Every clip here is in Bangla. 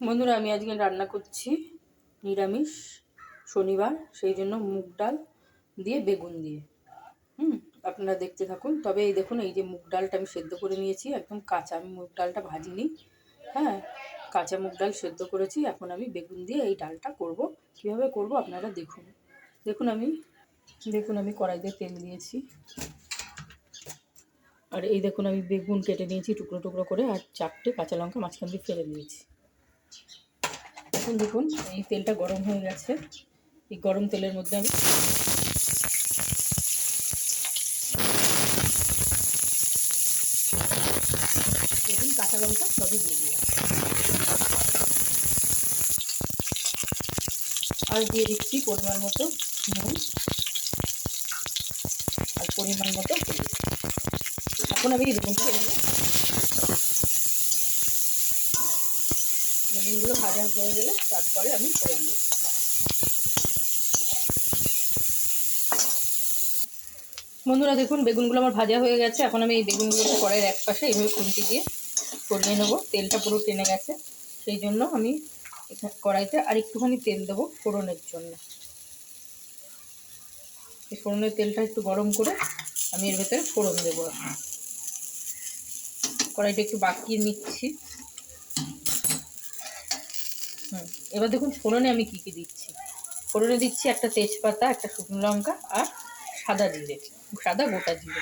বন্ধুরা, আমি আজকে রান্না করছি নিরামিষ, শনিবার, সেই জন্য মুগ ডাল দিয়ে বেগুন দিয়ে। হুম, আপনারা দেখতে থাকুন। তবে এই দেখুন, এই যে মুগ ডালটা আমি সেদ্ধ করে নিয়েছি, একদম কাঁচা। আমি মুগ ডালটা ভাজিনি। হ্যাঁ কাঁচা মুগ ডাল সেদ্ধ করেছি। এখন আমি বেগুন দিয়ে এই ডালটা করব। কীভাবে করব আপনারা দেখুন। দেখুন আমি দেখুন আমি কড়াইতে তেল দিয়েছি। আর এই দেখুন আমি বেগুন কেটে নিয়েছি, টুকরো টুকরো করে, আর চারটে কাঁচা লঙ্কা মাঝখান দিয়ে ফেলে দিয়েছি। এখন দেখুন, এই তেলটা গরম হয়ে গেছে। এই গরম তেলের মধ্যে আমি দেখুন, কাঁচা লঙ্কা সবই দিয়ে দিলাম। আর দিয়ে দিচ্ছি পরিমাণ মতো নুন আর পরিমাণ মতো এখন আমি বেগুনটা বেগুনগুলো ভাজা হয়ে গেলে তারপরে আমি করে দেবো বন্ধুরা দেখুন, বেগুনগুলো আমার ভাজা হয়ে গেছে। এখন আমি এই বেগুনগুলোকে কড়াইয়ের এক পাশে এইভাবে খুন্তি দিয়ে সরিয়ে নেব। তেলটা পুরো টেনে গেছে। সেই জন্য আমি এখানে কড়াইতে আর একটুখানি তেল দেবো ফোড়নের জন্য। এই ফোড়নের তেলটা একটু গরম করে আমি এর ভেতরে ফোড়ন দেবো। কড়াইটা একটু বাকিয়ে নিচ্ছি। হুম, এবার দেখুন ফোড়নে আমি কী কী দিচ্ছি। ফোড়নে দিচ্ছি একটা তেজপাতা, একটা শুকনো লঙ্কা আর সাদা জিরে, সাদা গোটা জিরে।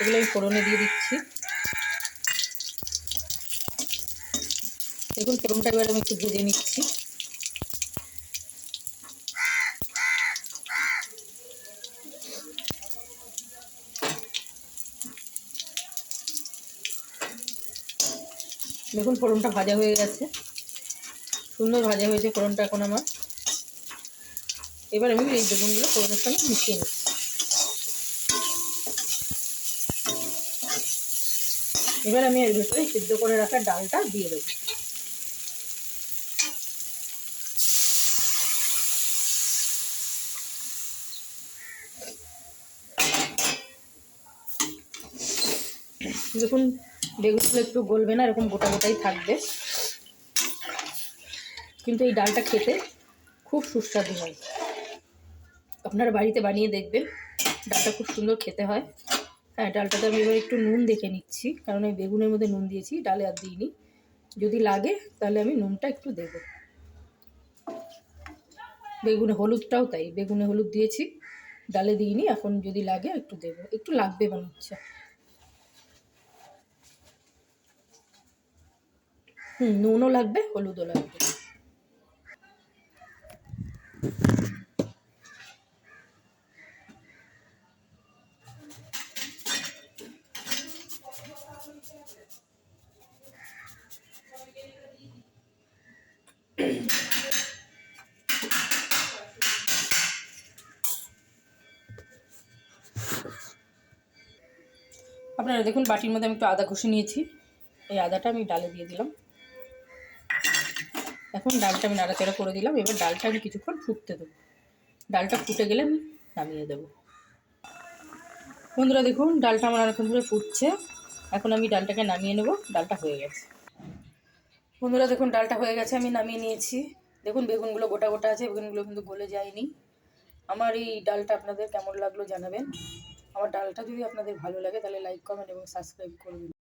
এগুলো আমি ফোড়নে দিয়ে দিচ্ছি। দেখুন ফোড়নটা এবার আমি একটু ভেজে নিচ্ছি। দেখুন ফোড়নটা ভাজা হয়ে গেছে। সুন্দর ভাজা হয়েছে ফোড়নটা এখন আমার। এবার আমি এই বেগুনগুলো ফোড়নের সঙ্গে মিশিয়ে নিই এবার আমি এর ভেতরে সিদ্ধ করে রাখা ডালটা দিয়ে দেবো। দেখুন, বেগুনগুলো একটু গলবে না, এরকম গোটা গোটাই থাকবে। কিন্তু এই ডালটা খেতে খুব সুস্বাদু হয়। আপনারা বাড়িতে বানিয়ে দেখবেন, ডালটা খুব সুন্দর খেতে হয়। হ্যাঁ ডালটাতে আমি এবার একটু নুন দেখে নিচ্ছি, কারণ এই বেগুনের মধ্যে নুন দিয়েছি, ডালে আর দিইনি। যদি লাগে, তাহলে আমি নুনটা একটু দেব। বেগুনে হলুদটাও তাই, বেগুনে হলুদ দিয়েছি, ডালে দিইনি, এখন যদি লাগে একটু দেবো। একটু লাগবে মনে হচ্ছে। হুম, নুনও লাগবে, হলুদও লাগবে। আপনারা দেখুন, বাটির মধ্যে আমি একটু আদা ঘষে নিয়েছি। এই আদাটা আমি ডালে দিয়ে দিলাম। এখন ডালটা আমি নাড়াচাড়া করে দিলাম। এবার ডালটা আমি কিছুক্ষণ ফুটতে দেবো। ডালটা ফুটে গেলে আমি নামিয়ে দেবো। বন্ধুরা, দেখুন, ডালটা আমার অনেকক্ষণ ধরে ফুটছে। এখন আমি ডালটাকে নামিয়ে নেব। ডালটা হয়ে গেছে। বন্ধুরা, দেখুন, ডালটা হয়ে গেছে, আমি নামিয়ে নিয়েছি। দেখুন, বেগুনগুলো গোটা গোটা আছে, বেগুনগুলো কিন্তু গলে যায়নি। আমার এই ডালটা আপনাদের কেমন লাগল জানাবেন। আমার ডালটা যদি আপনাদের ভালো লাগে তাহলে লাইক কমেন্ট এবং সাবস্ক্রাইব করবেন।